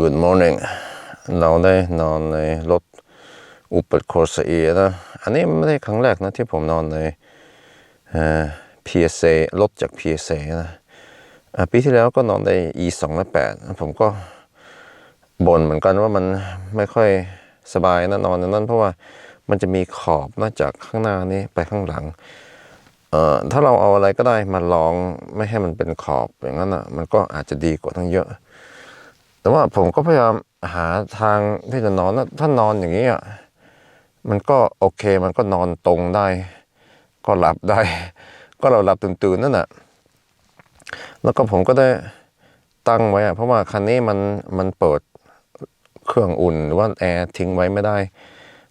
Good morning เราได้นอนในรถอุปกรณ์เอนะ อันนี้ไม่ได้ครั้งแรกนะที่ผมนอนในเอ่อ PSA รถจาก PSA นะอะปีที่แล้วก็นอนใน E 2 0 8ผมก็บ่นเหมือนกันว่ามันไม่ค่อยสบายนะนอนในนั้นเพราะว่ามันจะมีขอบนอกจากข้างหน้านี้ไปข้างหลังเอ่อถ้าเราเอาอะไรก็ได้มาลองไม่ให้มันเป็นขอบอย่างนั้นอะมันก็อาจจะดีกว่าทั้งเยอะ แต่ว่าผมก็พยายามหาทางที่จะนอนนะถ้านอนอย่างนี้อะมันก็โอเคมันก็นอนตรงได้ ก็หลับได้ ก็เราหลับตื่นๆนั่นแหะแล้วก็ผมก็ได้ตั้งไว้อะเพราะว่าคันนี้มันมันเปิดเครื่องอุ่นหรือว่าแอร์ทิ้งไว้ไม่ได้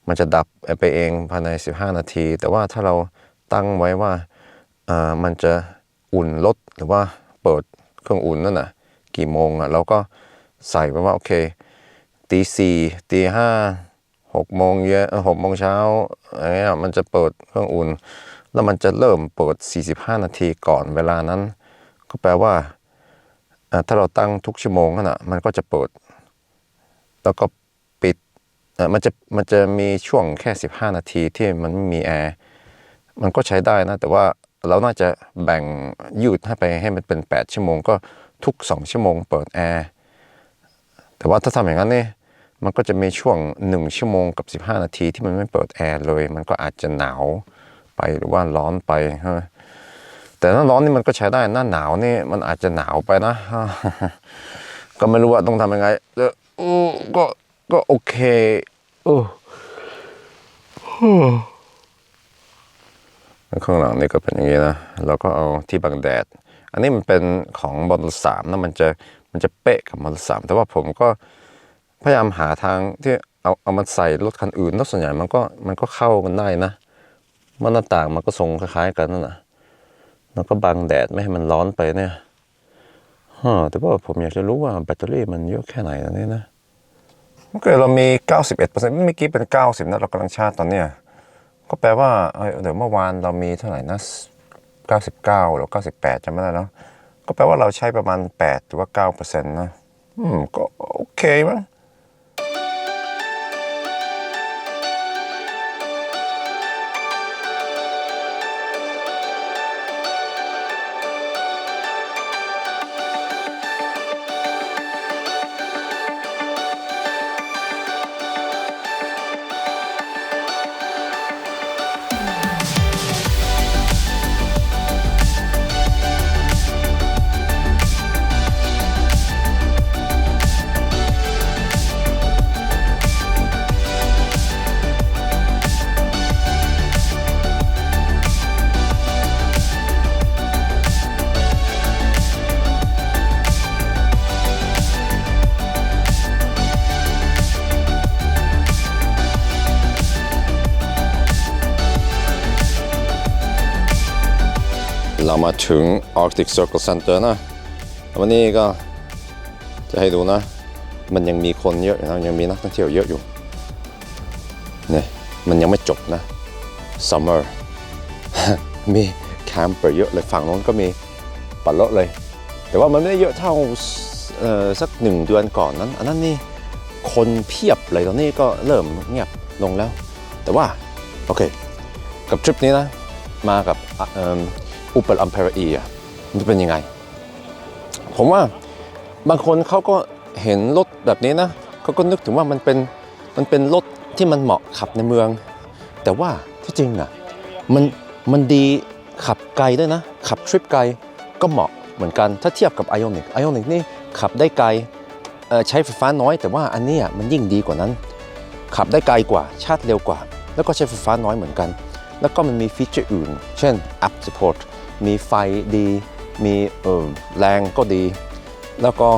มันจะดับไปเองภายใน 15 นาที แต่ว่าถ้าเราตั้งไว้ว่าอ่ามันจะอุ่นลดหรือว่าเปิดเครื่องอุ่นนั่นน่ะ กี่โมงอะเราก็ ใส่ไว้ว่าโอเคตีสี่ตีห้าหกโมงเย็นหกโมงเช้าอะไรเงี้ยมันจะเปิดเครื่องอุ่น แล้วมันจะเริ่มเปิด 45 นาทีก่อนเวลานั้น ก็แปลว่า ถ้าเราตั้งทุกชั่วโมงน่ะมันก็จะเปิด แล้วก็ปิดมันจะมันจะมีช่วงแค่ 15 นาทีที่มันไม่มีแอร์มันก็ใช้ได้นะ แต่ว่าเราน่าจะแบ่งยืดให้ไปให้มันเป็น 8 ชั่วโมง ก็ทุก 2 ชั่วโมงเปิดแอร์ แต่ว่าถ้าทำอย่างนั้นเนี่ยมันก็จะมีช่วง 1 ชั่วโมงกับ 15 นาทีที่มันไม่เปิดแอร์เลย มันก็อาจจะหนาวไปหรือว่าร้อนไปแต่หน้าร้อนนี่มันก็ใช้ได้หน้าหนาวนี่มันอาจจะหนาวไปนะ ก็ไม่รู้ว่าต้องทำยังไงเออก็ก็โอเคโอ้ข้างหลังนี่ก็เป็นอย่างนี้นะเราก็เอาที่บังแดด อันนี้มันเป็นของบอลสามนะมันจะ มันจะเป๊ะกับบอลสามแต่ว่าผมก็พยายามหาทางที่เอาเอามันใส่รถคันอื่นแล้วส่วนใหญ่มันก็มันก็เข้ากันได้นะมันหน้าต่างมันก็ทรงคล้ายๆกันนั่นแหละแล้วก็บังแดดไม่ให้มันร้อนไปเนี่ยฮะแต่ว่าผมอยากจะรู้ว่าแบตเตอรี่มันเยอะแค่ไหนนะเนี่ยนะโอเคเรามี 91%เมื่อกี้เป็น 90 นะเรากำลังชาร์จตอนเนี้ยก็แปลว่าเอ้ยเดี๋ยวเมื่อวานเรามีเท่าไหร่นะ 99 หรือ 98จำไม่ได้แล้ว ก็แปลว่าเราใช้ประมาณ8หรือว่า9%นะ อืม ก็โอเคมั้ง ถึง Arctic Circle Center นะ วันนี้ก็จะให้ดูนะ มันยังมีคนเยอะอยู่นะ ยังมีนักท่องเที่ยวเยอะอยู่ เนี่ย มันยังไม่จบนะ Summer มีแคมเปอร์เยอะเลย ฝั่งโน้นก็มีปัดเลาะเลย แต่ว่ามันไม่ได้เยอะเท่าสักหนึ่งเดือนก่อนนั้น อันนั้นนี่คนเพียบเลยตอนนี้ก็เริ่มเงียบลงแล้ว แต่ว่า โอเค กับทริปนี้นะ มากับ อุปอัมเพรีอะมันจะเป็นยังไง ผมว่าบางคนเขาก็เห็นรถแบบนี้นะเขาก็นึกถึงว่ามันเป็นมันเป็นรถที่มันเหมาะขับในเมือง แต่ว่าที่จริงอะมันมันดีขับไกลด้วยนะ ขับทริปไกลก็เหมาะเหมือนกันถ้าเทียบกับ Ionic Ionic นี่ขับได้ไกลใช้ไฟฟ้าน้อย แต่ว่าอันนี้มันยิ่งดีกว่านั้น ขับได้ไกลกว่าชาร์จเร็วกว่า แล้วก็ใช้ไฟฟ้าน้อยเหมือนกัน แล้วก็มันมีฟีเจอร์อื่น เช่น App Support มีไฟดี มีเออแรงก็ดี แล้วก็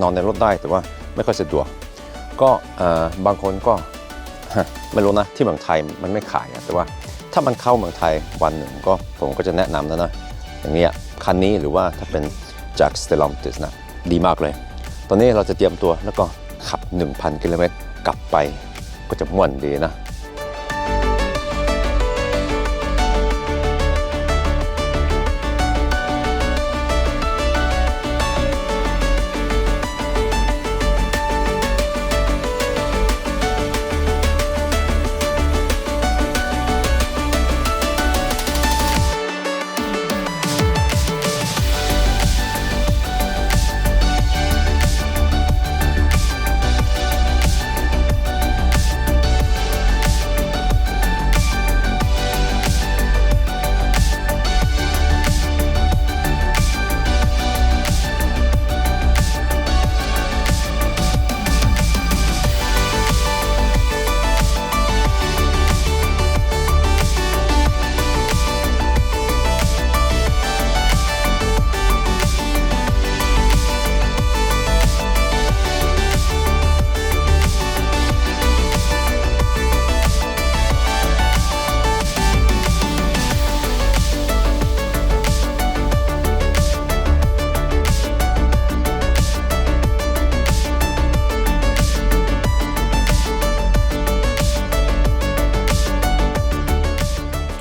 นอนในรถได้แต่ว่าไม่ค่อยสะดวก ก็บางคนก็ไม่รู้นะที่เมืองไทยมันไม่ขายแต่ว่าถ้ามันเข้าเมืองไทยวันหนึ่งก็ผมก็จะแนะนำแล้วนะ อย่างนี้คันนี้หรือว่าถ้าเป็นจาก Stellantis นะดีมากเลย ตอนนี้เราจะเตรียมตัวแล้วก็ขับ 1,000 กิโลเมตรกลับไปก็จะม่วนดีนะ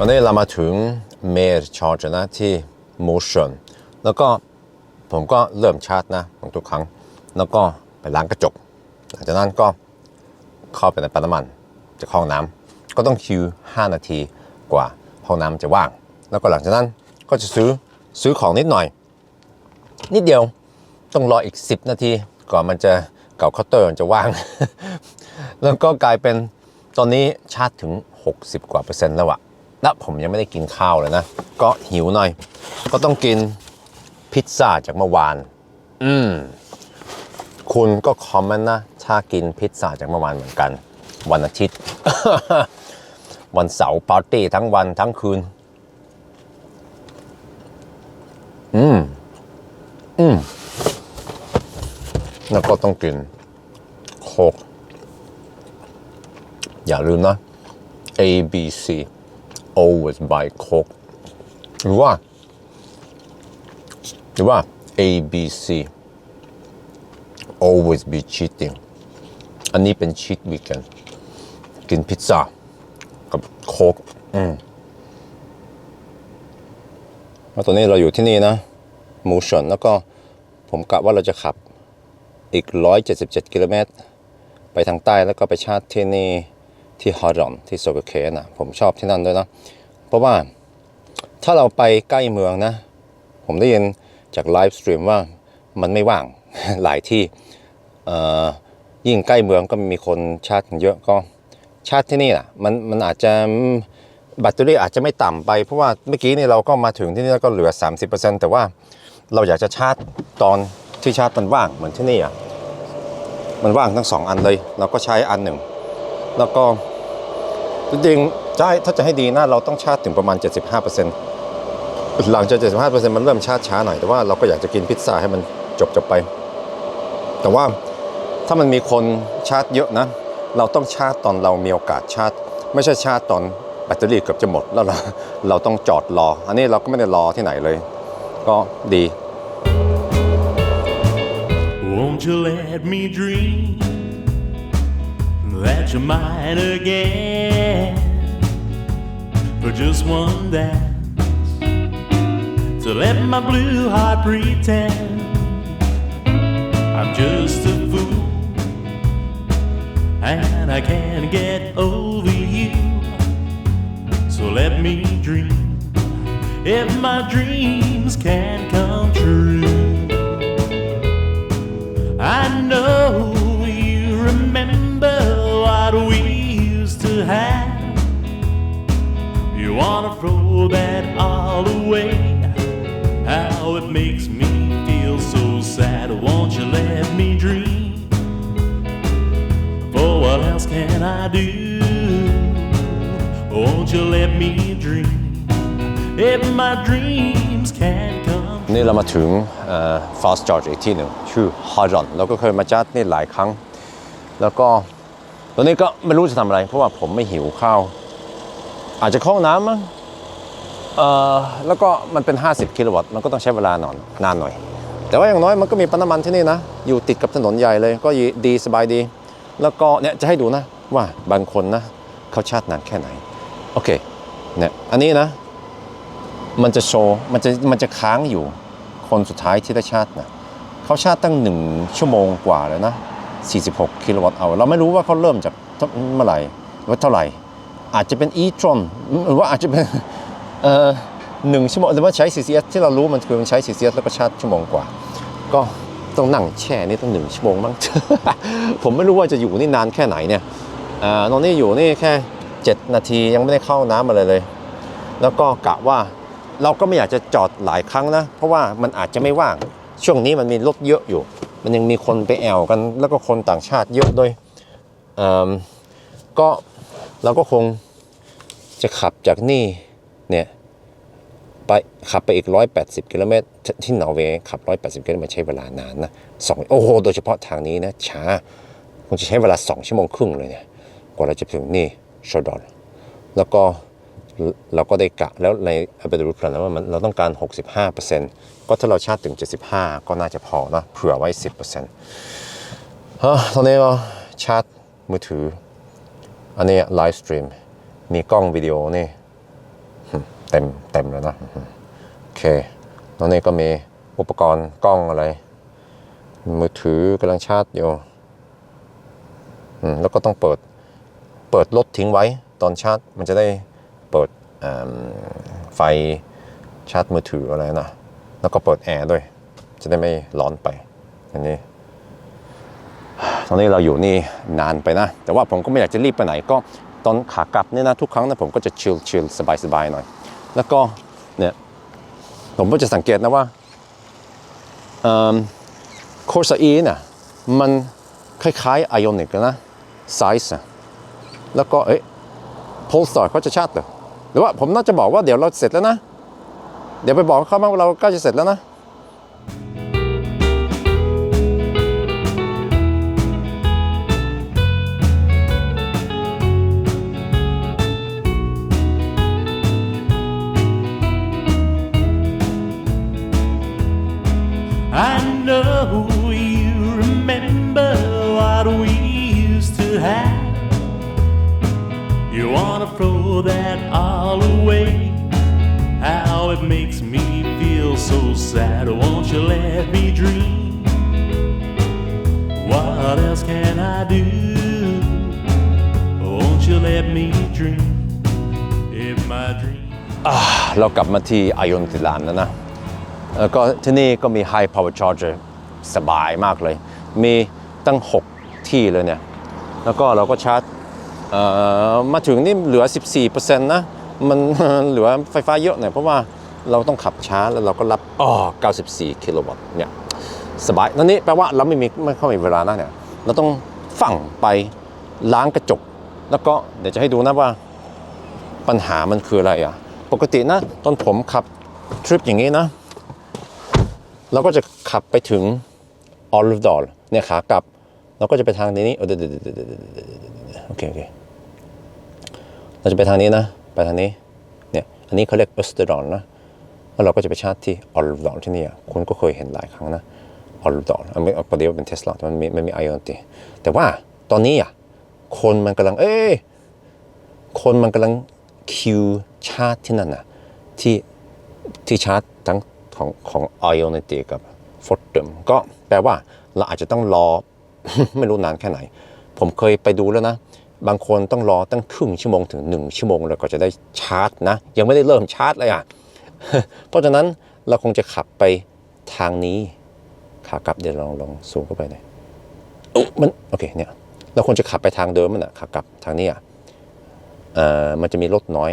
นี้เรามาถึง Mail charge นะที่ Motion แล้วก็ผมก็เริ่มชาร์จนะของทุกครั้ง แล้วก็ไปล้างกระจก หลังจากนั้นก็เข้าไปในปั๊มน้ำมันจะห้องน้ำก็ต้องคิว 5 นาทีกว่าห้องน้ำจะว่าง แล้วก็หลังจากนั้นก็จะซื้อซื้อของนิดหน่อย นิดเดียวต้องรออีก 10 นาทีก่อนมันจะเก่าเคาน์เตอร์มันจะว่าง แล้วก็กลายเป็นตอนนี้ชาร์จถึง 60 กว่าเปอร์เซ็นต์แล้วอะ และผมยังไม่ได้กินข้าวเลยนะ ก็หิวหน่อย ก็ต้องกินพิซซ่าจากเมื่อวาน อืม คุณก็คอมเมนต์นะ ถ้ากินพิซซ่าจากเมื่อวานเหมือนกัน วันอาทิตย์ วันเสาร์ปาร์ตี้ทั้งวันทั้งคืน อืม อืม แล้วก็ต้องกินโคกอย่าลืมนะ A B C always buy Coke หรือว่าหรือว่า A B C always be cheating อันนี้เป็น cheat weekend กินพิซซ่ากับโค้กอืมแล้วตอนนี้เราอยู่ที่นี่นะมูชนแล้วก็ผมกะว่าเราจะขับอีก 177 กิโลเมตร ไปทางใต้แล้วก็ไปชาร์จที่นี่ ที่ฮารอนที่โซกเคนะผมชอบที่นั่นด้วยนะ เพราะว่าถ้าเราไปใกล้เมืองนะ ผมได้ยินจากไลฟ์สตรีมว่ามันไม่ว่างหลายที่ยิ่งใกล้เมืองก็มีคนชาร์จเยอะก็ชาร์จที่นี่นะมันมันอาจจะแบตเตอรี่อาจจะไม่ต่ำไป เพราะว่าเมื่อกี้นี่เราก็มาถึงที่นี่แล้วก็เหลือ 30%แต่ว่าเราอยากจะชาร์จตอนที่ชาร์จมันว่างเหมือนที่นี่อะมันว่างทั้งสองอันเลย เราก็ใช้อันหนึ่ง แล้วก็จริงๆให้ถ้าจะให้ดีนะเราต้องชาร์จถึงประมาณ 75%หลังจาก 75%มันเริ่มชาร์จช้าหน่อย แต่ว่าเราก็อยากจะกินพิซซ่าให้มันจบจบไป แต่ว่าถ้ามันมีคนชาร์จเยอะนะ เราต้องชาร์จตอนเรามีโอกาสชาร์จไม่ใช่ชาร์จตอนแบตเตอรี่เกือบจะหมดแล้วเราเราต้องจอดรอ อันนี้เราก็ไม่ได้รอที่ไหนเลย ก็ดี Won't you let me dream that you're mine again for just one dance? To let my blue heart pretend I'm just a fool and I can't get over you. So let me dream if my dreams can come true. I know have. You wanna throw that all away. How it makes me feel so sad. Won't you let me dream? For what else can I do? Won't you let me dream? If my dreams can come นี่เรามาถึงเอ่อ fast charge อีกที่หนึ่งชื่อ Haron เราก็เคยมาจัดนี่หลายครั้ง แล้วก็ อนนี้ก็ไม่รู้จะทำอะไร เพราะว่าผมไม่หิวข้าว อาจจะเข้องน้ำมั้งเอ่อแล้วก็มันเป็น 50 กิโลวัตต์มันก็ต้องใช้เวลานอนนานหน่อย แต่ว่าอย่างน้อยมันก็มีปั๊มน้ำมันที่นี่นะ อยู่ติดกับถนนใหญ่เลยก็ดีสบายดี แล้วก็เนี่ยจะให้ดูนะว่าบางคนนะเขาชาร์จนานแค่ไหน โอเคเนี่ยอันนี้นะ มันจะโชว์มันจะมันจะค้างอยู่คนสุดท้ายที่ได้ชาร์นะเขาชาร์ตั้งหนึ่งชั่วโมงกว่าแล้วนะ 46 กิโลวัตต์เอาเราไม่รู้ว่าเขาเริ่มจากเมื่อไหร่ว่าเท่าไหร่ อาจจะเป็นอีทรอนหรือว่าอาจจะเป็นเอ่อหนึ่งชั่วโมงแต่ว่าใช้ CCS ที่เรารู้มันคือมันใช้ CCS แล้วก็ชาร์จชั่วโมงกว่า ก็ต้องนั่งแช่นี่ต้องหนึ่งชั่วโมงมั้ง ผมไม่รู้ว่าจะอยู่นี่นานแค่ไหนเนี่ยอ่านอนนี่อยู่นี่แค่ 7 นาทียังไม่ได้เข้าน้ำอะไรเลย แล้วก็กะว่าเราก็ไม่อยากจะจอดหลายครั้งนะ เพราะว่ามันอาจจะไม่ว่าง ช่วงนี้มันมีรถเยอะอยู่ มันยังมีคนไปแอวกัน แล้วก็คนต่างชาติเยอะด้วยเอิ่มก็เราก็คงจะขับจากนี่เนี่ยไปขับไปอีก 180 กิโลเมตรที่นอร์เวย์ขับ 180 กิโลเมตรใช้เวลานานนะสองโอ้โห โดยเฉพาะทางนี้นะช้าคงจะใช้เวลา 2 ชั่วโมงครึ่งเลยเนี่ยกว่าเราจะถึงนี่โชดอนแล้วก็เราก็ได้กะแล้วในอัปเดตรูปแล้วว่ามันเราต้องการ 65% ก็ถ้าเราชาร์จถึง 75 ก็น่าจะพอนะเผื่อไว้ 10%ฮะตอนนี้ก็ชาร์จมือถือ อันนี้ไลฟ์สตรีมมีกล้องวิดีโอนี่เต็มเต็มแล้วนะโอเคตอนนี้ก็มีอุปกรณ์กล้องอะไร มือถือกำลังชาร์จอยู่แล้วก็ต้องเปิดเปิดรถทิ้งไว้ตอนชาร์จ มันจะได้เปิดไฟชาร์จมือถืออะไรนะ แล้วก็เปิดแอร์ด้วย จะได้ไม่ร้อนไปอันนี้ตอนนี้เราอยู่นี่นานไปนะ แต่ว่าผมก็ไม่อยากจะรีบไปไหน ก็ตอนขากลับเนี่ยนะทุกครั้งนะผมก็จะชิลชิลสบายสบายหน่อย แล้วก็เนี่ยผมก็จะสังเกตนะว่าโคซาอีเนี่ยมันคล้ายๆไอออนิกนะไซส์อะแล้วก็เอ๊ะโพลสตอร์เขาจะชาร์จเหรอหรือว่าผมน่าจะบอกว่าเดี๋ยวเราเสร็จแล้วนะ เดี๋ยวไปบอกเขาบ้างว่าเราใกล้จะเสร็จแล้วนะ Won't you let me dream? What else can I do? Won't you let me dream? If my dream. เรากลับมาที่ไอออนติลานแล้วนะแล้วก็ที่นี่ก็มี High Power Charger สบายมากเลย มีตั้ง 6 ที่เลยเนี่ย แล้วก็เราก็ชาร์จมาถึงนี่เหลือ 14%นะ มันเหลือไฟฟ้าเยอะหน่อยเพราะว่า เราต้องขับช้าแล้วเราก็รับอ๋อ94 กิโลวัตต์เนี่ยสบายนั่นนี่แปลว่าเราไม่มีไม่ค่อยมีเวลานะเนี่ยเราต้องฝั่งไปล้างกระจก แล้วก็เดี๋ยวจะให้ดูนะว่าปัญหามันคืออะไรอะปกตินะตอนผมขับทริปอย่างนี้นะ เราก็จะขับไปถึงออล v ดอลเนี่ยขากลับ เราก็จะไปทางนี้เออเดี๋ยวเดี๋ยวเดี๋ยวเดี๋ยวเดี๋ยวเดี๋ยวเดี๋ยวโอเคโอเคเราจะไปทางนี้นะ ไปทางนี้เนี่ยอันนี้เขาเรียกออสเตอรอนนะ แล้วเราก็จะไปชาร์จที่ออล v ดอลที่นี่อะคุณก็เคยเห็นหลายครั้งนะออล v ดอลอันนี้ประเดี๋ยวเป็นเทสลาแต่มันมีมันมีไอออนตีแต่ว่าตอนนี้อะคนมันกำลังเอ้ยคนมันกำลังคิวชาร์จที่นั่นน่ะที่ที่ชาร์จทั้งของของ Ionity กับ f o r t u m ก็แปลว่าเราอาจจะต้องรอไม่รู้นานแค่ไหน ผมเคยไปดูแล้วนะ บางคนต้องรอตั้งครึ่งชั่วโมงถึง 1 ชั่วโมงแล้วก็จะได้ชาร์จนะ ยังไม่ได้เริ่มชาร์จเลยอะ เพราะฉะนั้นเราคงจะขับไปทางนี้ ขากลับเดี๋ยวลองลองซูมเข้าไปหน่อยอุ๊ยมันโอเคเนี่ยเราควรจะขับไปทางเดิมมันอะขากลับทางนี้อะเอ่อมันจะมีรถน้อย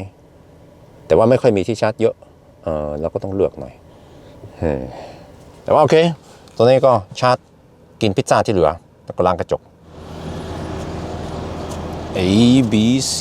แต่ว่าไม่ค่อยมีที่ชาร์จเยอะเออเราก็ต้องเลือกหน่อยแต่ว่าโอเค ตัวนี้ก็ชาร์จกินพิซซ่าที่เหลือแล้วก็ล้างกระจก A B C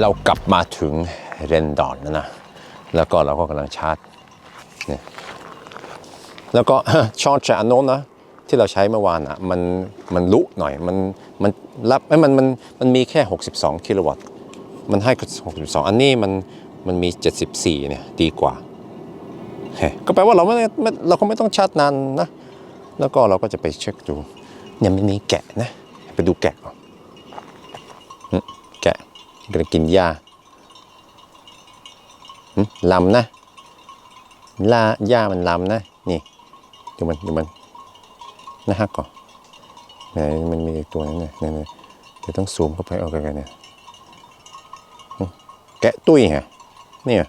เรากลับมาถึงเรนดอนแล้วนะ แล้วก็เราก็กำลังชาร์จเนี่ยแล้วก็ชอร์จอันโน้นนะที่เราใช้เมื่อวานอะมันมันลุหน่อยมันมันรับไอ้ยมันมันมันมีแค่ 62 กิโลวัตต์ มันให้ 62 อันนี้มันมันมี 74 เนี่ยดีกว่าเฮ้ยก็แปลว่าเราไม่ไม่เราก็ไม่ต้องชาร์จนานนะ แล้วก็เราก็จะไปเช็คดูเนี่ยมันมีแกะนะ ไปดูแกะก่อน แกะกินหญ้าลำนะลาหญ้ามันลำนะ นี่ดูมันดูมันนะฮะก่อนไหนมันมีตัวนึงเนี่ยเนี่ยเนี่ยเดี๋ยวต้องซูมเข้าไปเอาไกลๆเนี่ยแกะตุ้ยฮะเนี่ย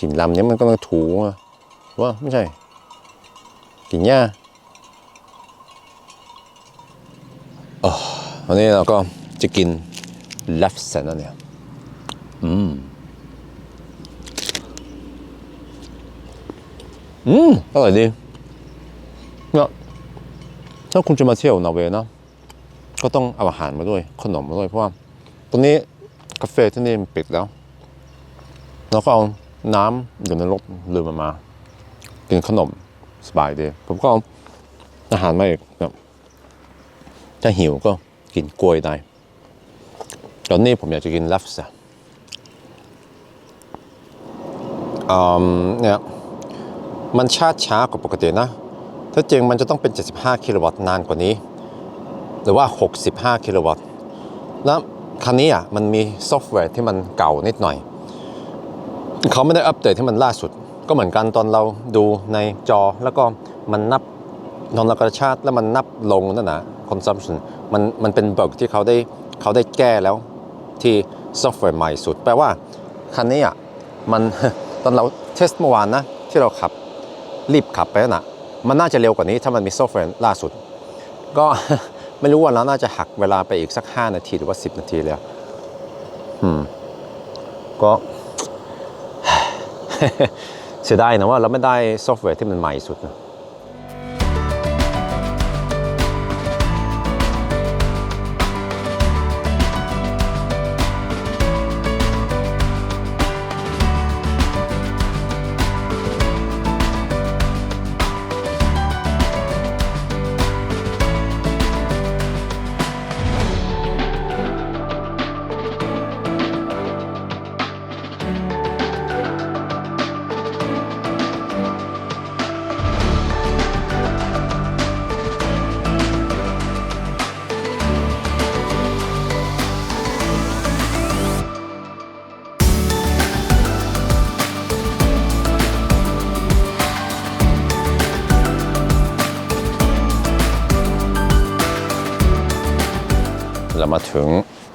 กลิ่นลำเนี่ยมันก็ต้องถูว่าไม่ใช่กลิ่นหญ้าอ๋อ วันนี้เราก็จะกินลัฟเซนนะเนี่ยอืม อร่อยดีเนี่ยถ้าคุณจะมาเที่ยวนอร์เวย์นะ ก็ต้องเอาอาหารมาด้วย ขนมมาด้วย เพราะว่าตรงนี้กาแฟที่นี่ปิดแล้วแล้วก็เอาน้ำอยู่ในรถลืมมันมา กินขนมสบายดี ผมก็เอาอาหารมาอีกนะถ้าหิวก็ กินกล้วยได้ตอนนี้ผมอยากจะกินลัฟซ่าเนี่ยมันชาร์จช้ากว่าปกตินะ ถ้าจริงมันจะต้องเป็น 75 กิโลวัตต์นานกว่านี้ หรือว่า 65 กิโลวัตต์ แล้วคันนี้อะมันมีซอฟต์แวร์ที่มันเก่านิดหน่อย เขาไม่ได้อัปเดตที่มันล่าสุด ก็เหมือนกันตอนเราดูในจอแล้วก็มันนับนอนเรากระชาติแล้วมันนับลงนั่นนะ consumption มันมันเป็นเบักที่เขาได้เขาได้แก้แล้วที่ซอฟต์แวร์ใหม่สุด แปลว่าคันนี้อะมันตอนเราเทสเมื่อวานนะที่เราขับรีบขับไปนั่ะมันน่าจะเร็วกว่านี้ถ้ามันมีซอฟต์แวร์ล่าสุด ก็ไม่รู้ว่าเราน่าจะหักเวลาไปอีกสัก 5 นาทีหรือว่า 10 นาทีเลยอืมก็เสียดายนะว่าเราไม่ได้ซอฟต์แวร์ที่มันใหม่สุดนะ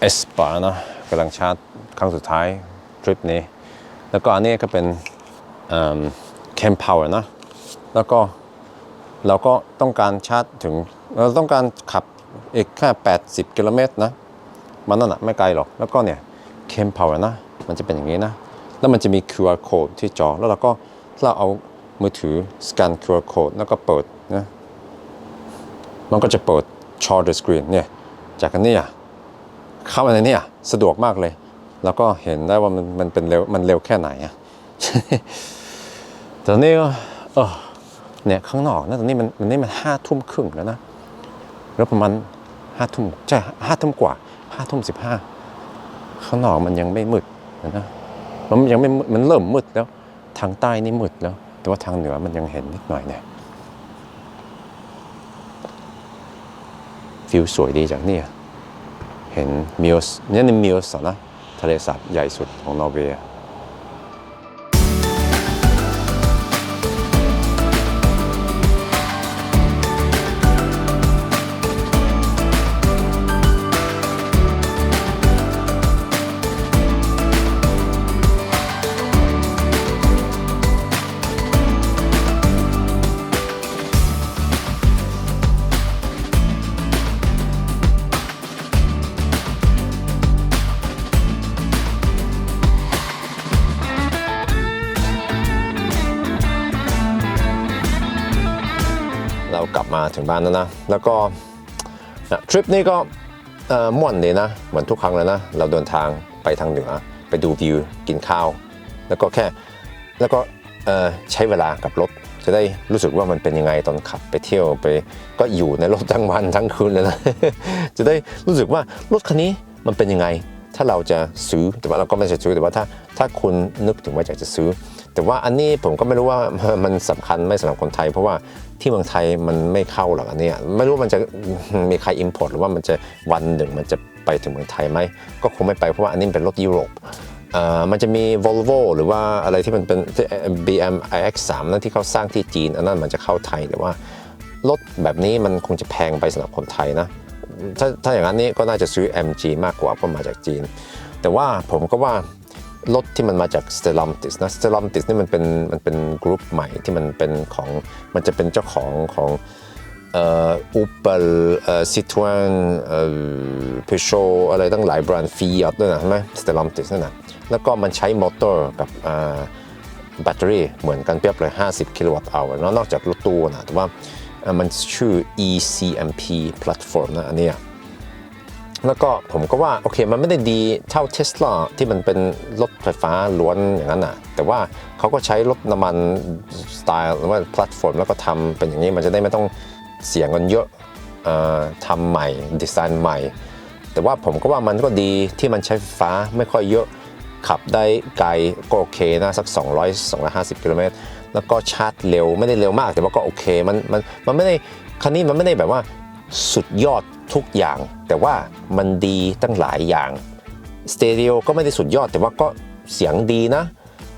เอสปานะกำลังชาร์จครั้งสุดท้ายทริปนี้ แล้วก็อันนี้ก็เป็นเคมพาวเวอร์นะ แล้วก็เราก็ต้องการชาร์จถึง เราต้องการขับอีกแค่ 80 กิโลเมตรนะ มันนั่นอะไม่ไกลหรอก แล้วก็เนี่ยเคมพาวเวอร์นะ มันจะเป็นอย่างนี้นะ แล้วมันจะมี QR code ที่จอ แล้วเราก็เราเอามือถือสแกน QR code แล้วก็เปิดนะ มันก็จะเปิด charger screen เนี่ย จากนี้อะ เข้ามาในนี้อะสะดวกมากเลย แล้วก็เห็นได้ว่ามันมันเป็นเร็วมันเร็วแค่ไหนอะแต่ตอนนี้ก็เออเนี่ยข้างนอกนะตอนนี้มันมันนี่มันห้าทุ่มครึ่งแล้วนะแล้วประมาณห้าทุ่มใช่ห้าทุ่มกว่าห้าทุ่มสิบห้าข้างนอกมันยังไม่มืดนะมันยังไม่มืดมันเริ่มมืดแล้ว ทางใต้นี่มืดแล้ว แต่ว่าทางเหนือมันยังเห็นนิดหน่อยเนี่ยฟิลสวยดีจากนี่ย เห็นมิลส์นี่เป็นมิลส์นะทะเลสาบใหญ่สุดของนอร์เวย์ เรากลับมาถึงบ้านแล้วนะ แล้วก็นะทริปนี้ก็ม่วนดีนะ เหมือนทุกครั้งเลยนะ เราเดินทางไปทางเหนือ ไปดูวิว กินข้าว แล้วก็แค่ แล้วก็ใช้เวลากับรถ จะได้รู้สึกว่ามันเป็นยังไงตอนขับไปเที่ยวไป ก็อยู่ในรถทั้งวันทั้งคืนเลยนะ จะได้รู้สึกว่ารถคันนี้มันเป็นยังไง ถ้าเราจะซื้อ แต่ว่าเราก็ไม่ใช่ซื้อ แต่ว่าถ้าถ้าคุณนึกถึงว่าอยากจะซื้อ แต่ว่าอันนี้ผมก็ไม่รู้ว่ามันสำคัญไหม่สำหรับคนไทย เพราะว่า ที่เมืองไทยมันไม่เข้าหรอกอันนี้ไม่รู้มันจะมีใครอิมพอร์ตหรือว่ามันจะวันหนึ่งมันจะไปถึงเมืองไทยไหมก็คงไม่ไปเพราะว่าอันนี้เป็นรถยุโรปมันจะมี Volvo หรือว่าอะไรที่มันเป็น BM iX3 นั่นที่เขาสร้างที่จีน อันนั้นมันจะเข้าไทยแต่ว่ารถแบบนี้มันคงจะแพงไปสำหรับคนไทยนะถ้าถ้าอย่างนั้นนี่ก็น่าจะซื้อ MG มากกว่าเพราะมาจากจีน แต่ว่าผมก็ว่า รถที่มันมาจาก Stellantis นะ Stellantis นี่มันเป็นมันเป็นกรุ๊ปใหม่ที่มันเป็นของมันจะเป็นเจ้าของของเอ่อ Opel เอ่อ Citroen เอ่อ Peugeot อะไรตั้งหลายแบรนด์ Fiat ด้วยนะใช่ไหม Stellantis นั่นนะแล้วก็มันใช้มอเตอร์กับอ่าแบตเตอรี่เหมือนกันเปรียบเลย 50 กิโลวัตต์เอาเนาะนอกจากรถตู้นะแต่ว่ามันชื่อ ECMP platform นะอันนี้ แล้วก็ผมก็ว่า โอเคมันไม่ได้ดีเท่าเทสลาที่มันเป็นรถไฟฟ้าล้วนอย่างนั้นนะแต่ว่าเขาก็ใช้รถน้ำมันสไตล์หรือว่าแพลตฟอร์มแล้วก็ทำเป็นอย่างนี้มันจะได้ไม่ต้องเสียเงินเยอะออทำใหม่ดีไซน์ใหม่ แต่ว่าผมก็ว่ามันก็ดีที่มันใช้ไฟฟ้าไม่ค่อยเยอะขับได้ไกลก็โอเคนะสัก 200 250กิโลเมตรแล้วก็ชาร์จเร็วไม่ได้เร็วมากแต่ว่าก็โอเคมันมันมันไม่ได้คันนี้มันไม่ได้แบบว่า สุดยอดทุกอย่าง แต่ว่ามันดีตั้งหลายอย่างสเต r ร o ก็ไม่ได้สุดยอดแต่ว่าก็เสียงดีนะ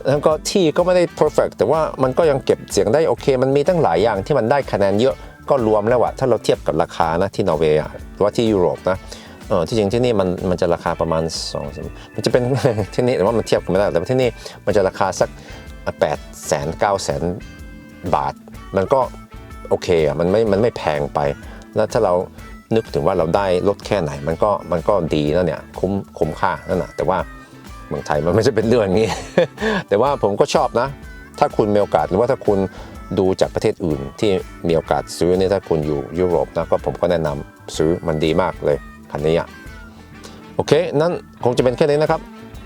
แล้วก็ที่ก็ไม่ได้ perfect แต่ว่ามันก็ยังเก็บเสียงได้โอเค มันมีตั้งหลายอย่างที่มันได้คะแนนเยอะก็รวมแล้วอะถ้าเราเทียบกับราคานะที่นอร์เวย์หรือว่าที่ยุโรปนะเออที่จริงที่นี่มันมันจะราคาประมาณ2มันจะเป็นที่นี่แต่ว่ามันเทียบกันไม่ได้แต่ว่าที่นี่มันจะราคาสัก8แสน9แสนบาท มันก็โอเคอะมันไม่มันไม่แพงไป แล้วถ้าเรานึกถึงว่าเราได้ลดแค่ไหน มันก็มันก็ดีแล้วเนี่ยคุ้มคุ้มค่านั่นแหะแต่ว่าเมืองไทยมันไม่ใช่เป็นเรื่องอย่างนี้ แต่ว่าผมก็ชอบนะ ถ้าคุณมีโอกาสหรือว่าถ้าคุณดูจากประเทศอื่นที่มีโอกาสซื้อเนี่ยถ้าคุณอยู่ยุโรปนะก็ผมก็แนะนำซื้อมันดีมากเลยคันนี้อะโอเค นั่นคงจะเป็นแค่นี้นะครับ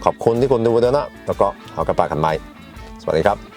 ขอบคุณที่คุณดูด้วยนะ แล้วก็เอากระปากันใหม่สวัสดีครับ